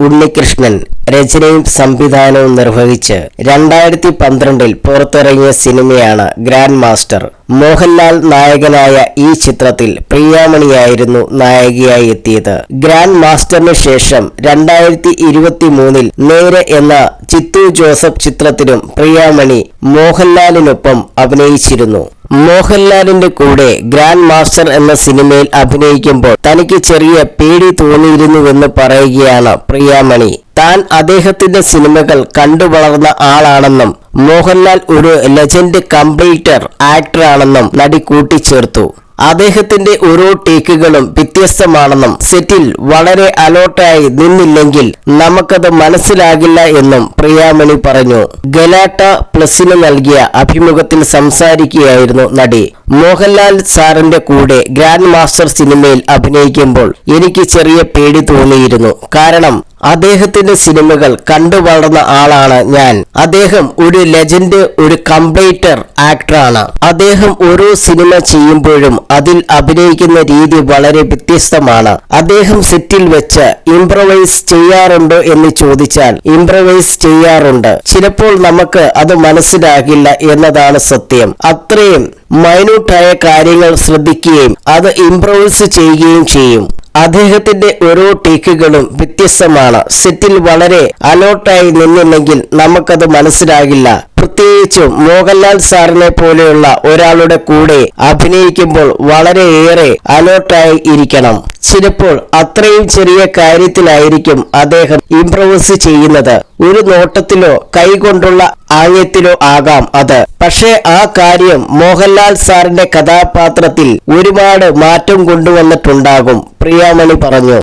ഉണ്ണികൃഷ്ണൻ രചനയും സംവിധാനവും നിർവഹിച്ച് രണ്ടായിരത്തി പന്ത്രണ്ടിൽ പുറത്തിറങ്ങിയ സിനിമയാണ് ഗ്രാൻഡ് മാസ്റ്റർ. മോഹൻലാൽ നായകനായ ഈ ചിത്രത്തിൽ പ്രിയാമണിയായിരുന്നു നായികയായി എത്തിയത്. ഗ്രാൻഡ് മാസ്റ്ററിന് ശേഷം രണ്ടായിരത്തി ഇരുപത്തി മൂന്നിൽ നേരെ എന്ന ചിത്തു ജോസഫ് ചിത്രത്തിലും പ്രിയാമണി മോഹൻലാലിനൊപ്പം അഭിനയിച്ചിരുന്നു. മോഹൻലാലിന്റെ കൂടെ ഗ്രാൻഡ് മാസ്റ്റർ എന്ന സിനിമയിൽ അഭിനയിക്കുമ്പോൾ തനിക്ക് ചെറിയ പേടി തോന്നിയിരുന്നുവെന്ന് പറയുകയാണ് പ്രിയാമണി. താൻ അദ്ദേഹത്തിന്റെ സിനിമകൾ കണ്ടു വളർന്ന ആളാണെന്നും മോഹൻലാൽ ഒരു ലെജൻഡ് കംപ്ലീറ്റർ ആക്ടറാണെന്നും നടി കൂട്ടിച്ചേർത്തു. അദ്ദേഹത്തിന്റെ ഓരോ ടേക്കുകളും വ്യത്യസ്തമാണെന്നും സെറ്റിൽ വളരെ അലോട്ടായി നിന്നില്ലെങ്കിൽ നമുക്കത് മനസ്സിലാകില്ല എന്നും പ്രിയാമണി പറഞ്ഞു. ഗലാട്ട പ്ലസിന് നൽകിയ അഭിമുഖത്തിൽ സംസാരിക്കുകയായിരുന്നു നടി. മോഹൻലാൽ സാറിന്റെ കൂടെ ഗ്രാൻഡ് മാസ്റ്റർ സിനിമയിൽ അഭിനയിക്കുമ്പോൾ എനിക്ക് ചെറിയ പേടി തോന്നിയിരുന്നു. കാരണം അദ്ദേഹത്തിന്റെ സിനിമകൾ കണ്ടു വളർന്ന ആളാണ് ഞാൻ. അദ്ദേഹം ഒരു ലെജൻഡ് ഒരു കംപ്ലീറ്റർ ആക്ടറാണ്. അദ്ദേഹം ഓരോ സിനിമ ചെയ്യുമ്പോഴും അതിൽ അഭിനയിക്കുന്ന രീതി വളരെ വ്യത്യസ്തമാണ്. അദ്ദേഹം സെറ്റിൽ വെച്ച് ഇംപ്രവൈസ് ചെയ്യാറുണ്ടോ എന്ന് ചോദിച്ചാൽ ഇംപ്രവൈസ് ചെയ്യാറുണ്ട്. ചിലപ്പോൾ നമുക്ക് അത് മനസ്സിലാകില്ല എന്നതാണ് സത്യം. അത്രയും മൈന്യൂട്ടായ കാര്യങ്ങൾ ശ്രദ്ധിക്കുകയും അത് ഇംപ്രവൈസ് ചെയ്യുകയും ചെയ്യും. അദ്ദേഹത്തിന്റെ ഓരോ ടേക്കുകളും വ്യത്യസ്തമാണ്. സെറ്റിൽ വളരെ അലോട്ടായി നിന്നില്ലെങ്കിൽ നമുക്കത് മനസ്സിലാകില്ല. പ്രത്യേകിച്ചും മോഹൻലാൽ സാറിനെ പോലെയുള്ള ഒരാളുടെ കൂടെ അഭിനയിക്കുമ്പോൾ വളരെയേറെ അലേർട്ടായി ഇരിക്കണം. ചിലപ്പോൾ അത്രയും ചെറിയ കാര്യത്തിലായിരിക്കും അദ്ദേഹം ഇംപ്രവൈസ് ചെയ്യുന്നത്. ഒരു നോട്ടത്തിലോ കൈകൊണ്ടുള്ള ആംഗ്യത്തിലോ ആകാം അത്. പക്ഷേ ആ കാര്യം മോഹൻലാൽ സാറിന്റെ കഥാപാത്രത്തിൽ ഒരുപാട് മാറ്റം കൊണ്ടുവന്നിട്ടുണ്ടാകും പ്രിയാമണി പറഞ്ഞു.